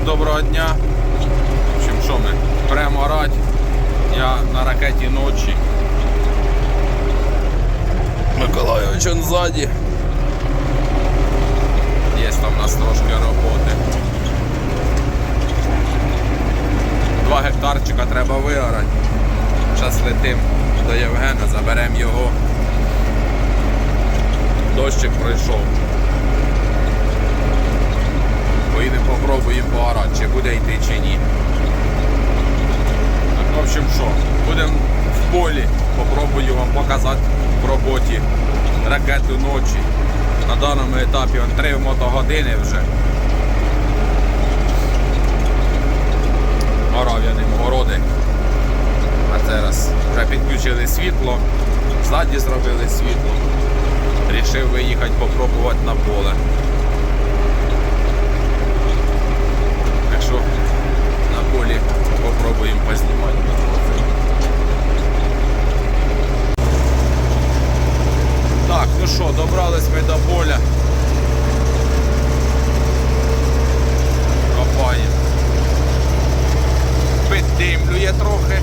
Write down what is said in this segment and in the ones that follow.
Всім доброго дня. Общем, що ми? Прямо рать. Я на ракеті ночі. Миколайович он ззаді. Є там у нас трошки роботи. Два гектарчика треба виорати. Зараз летим до Євгена, заберемо його. Дощик пройшов. Поїдемо попробуємо поорати, чи буде йти чи ні. Так, в общем, що, будемо в полі, попробую вам показати в роботі ракету ночі. На даному етапі он 3 мотогодини вже. Орав я городи. А зараз вже підключили світло, ззаді зробили світло. Рішив виїхати попробувати на поле. Так що на полі попробуємо познімати. Так, ну що, добрались ми до поля. Копаємо. Піддимлює трохи.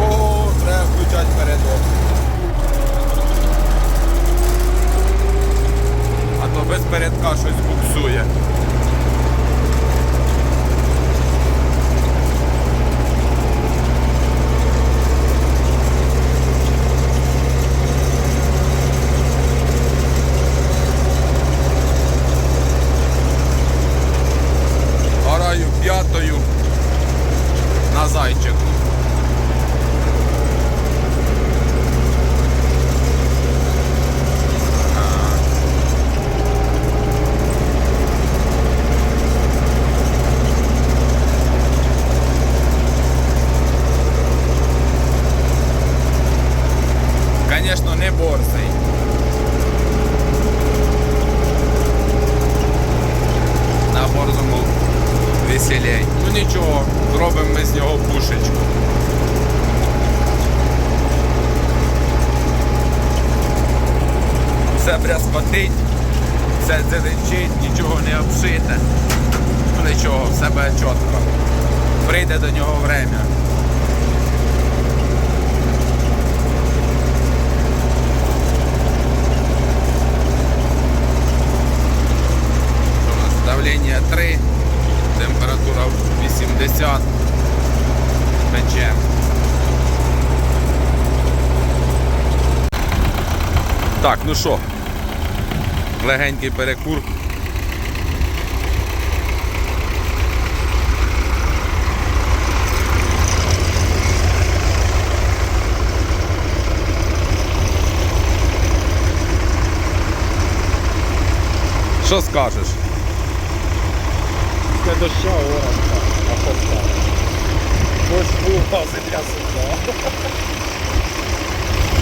О, треба включати передок. А то без передка щось буксує. Ораю п'ятою на зайчику. Конечно, не борсий. На борзому веселей. Ну нічого, зробимо ми з нього пушечку. Все брязкотить, все дзеленчить, нічого не обшите. Ну нічого, все буде чітко. Прийде до нього время. У давлення 3, температура 80. Пече. Так, ну що, легенький перекур. Що скажеш? Після доща. Дощ був, а земля суха.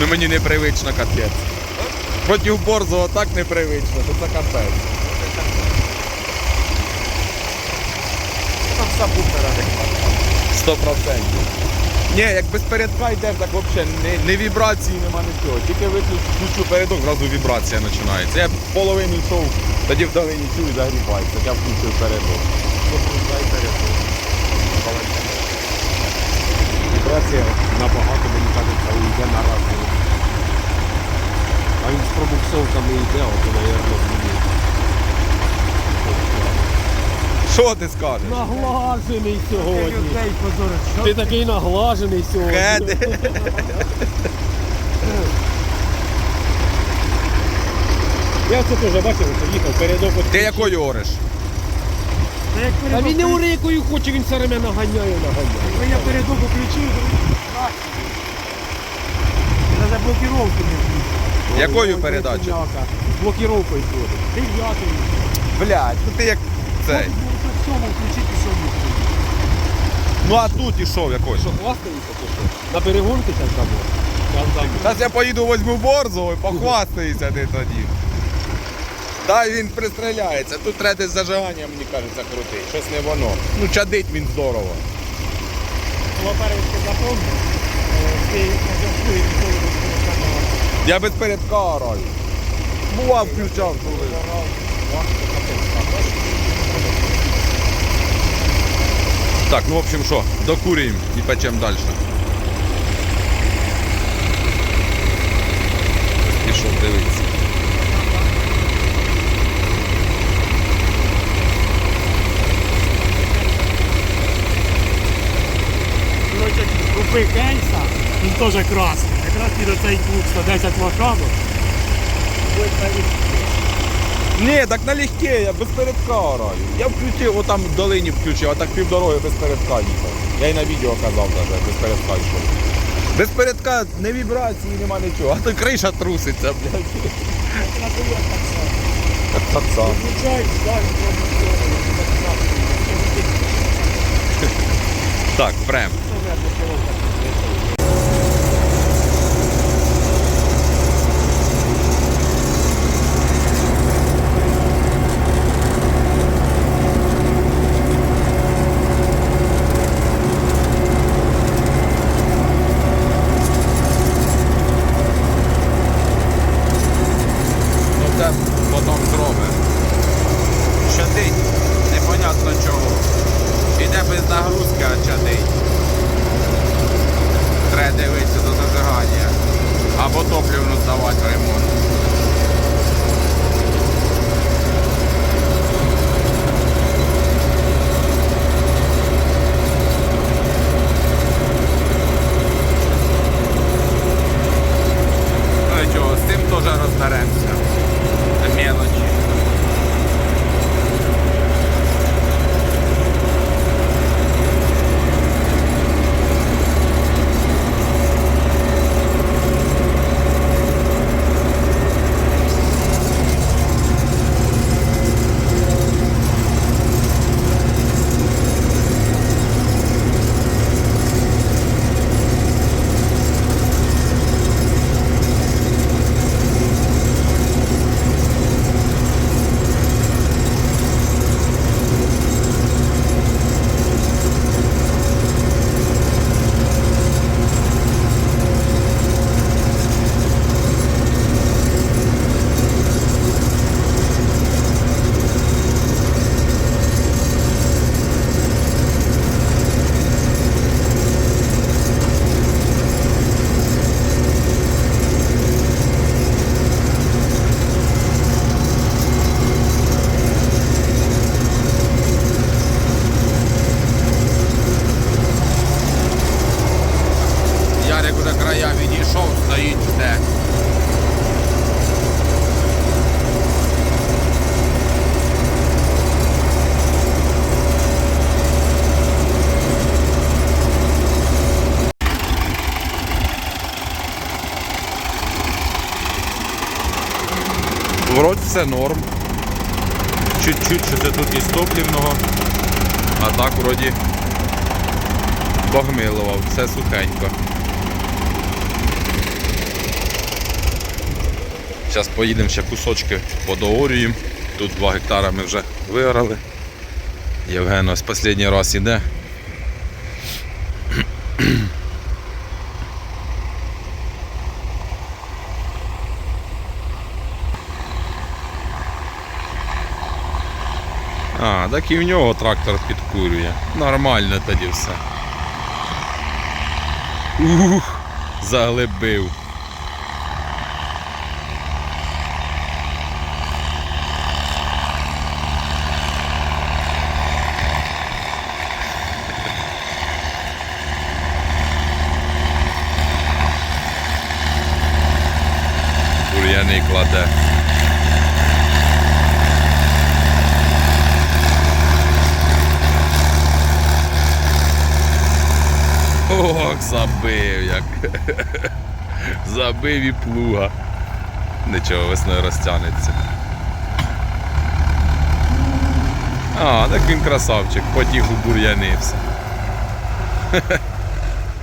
Ну мені непривично капець. Проти борзого так непривично, що це капець. Там не хватає. Сто процентів. Ні, як без передка йдеш, так взагалі не, не вібрації, нема нічого. Тільки виключу передок, зразу вібрація починається. Я половину йшов, тоді вдалині чую загрібається, я включив передок. Вібрація набагато, мені кажеться, уйде на раз. А він з пробуксовками йде, от, наверное, мені. Що ти скажеш? Наглажений сьогодні. Ти такий наглажений сьогодні. Кеди. Я це теж бачив, що їхав передок. Ти якою ореш? Та він не урикою хоче, він все время наганяє, наганяє. Я передок включив, то він краще. Навіть не включив. Якою передачею? коняка. З блокіровкою ходить. Дев'ятий. Блядь, ну ти як цей. Можна в цьому включити сьому. Ну а тут ішов якось. Що, хвастається чи що? На перегонки зараз там. Зараз я поїду возьму борзу і похвастаюся ти тоді. Та він пристріляється. Тут треба десь зажигання, мені кажеться, крутий. Щось не воно. Ну чадить він здорово. Е, ти на зв'язку і ніколи не скористав. Я без передка граю. Бував, включав коли. Так, ну в общем що, докурюємо і печемо далі. Пішов дивитися. Купи кейса, він теж красний. Якраз під оцей клуб 110 лошадок. Ні, так налегке, я без передка граю. Я включив, отам в долині включив, а так півдороги без передка їхав. Я й на відео казав навіть, без передка йшов. Без передка не вібрації, нема нічого, а то криша труситься, блядь. так само. Так, так само. Включай, дай, пробуй, так само. Так, прям. Це вже блокировка. Ну це потім зробить. Чадить, непонятно чого. Іде без нагрузки, а чадить. Треба дивитися до зажигання. Або топливну здавати в ремонт. З теж розберемося. Мелочі. Вроді все норм. Чуть-чуть що це тут із топлівного, а так вроді погмилував, все сухенько. Зараз поїдемо ще кусочки подоорюємо. Тут 2 гектара ми вже виграли. Євген ось останній раз іде. А, так і в нього трактор підкурює. Нормально тоді все. Ух, заглибив. Бур'яний кладе. Ох, забив як. Забив і плуга. Нічого, весною розтягнеться. А, так він красавчик, потіх убур'янився.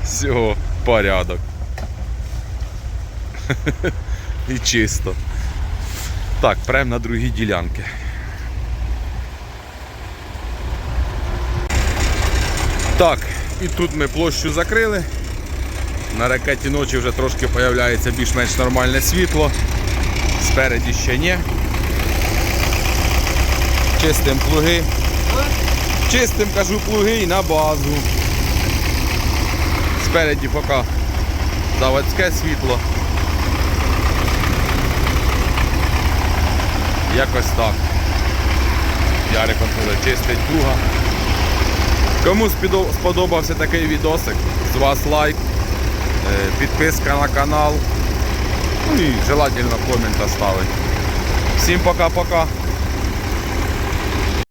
Всього, порядок. І чисто. Так, прямо на другі ділянки. Так, і тут ми площу закрили. На ракеті ночі вже трошки з'являється більш-менш нормальне світло. Спереді ще ні. Чистим плуги. Чистим, кажу, плуги і на базу. Спереді поки заводське світло. Якось так. Ярик он чистить плуга. Кому сподобався такий відосик, з вас лайк, е, підписка на канал. Ну і желательно комент оставить. Всім пока-пока.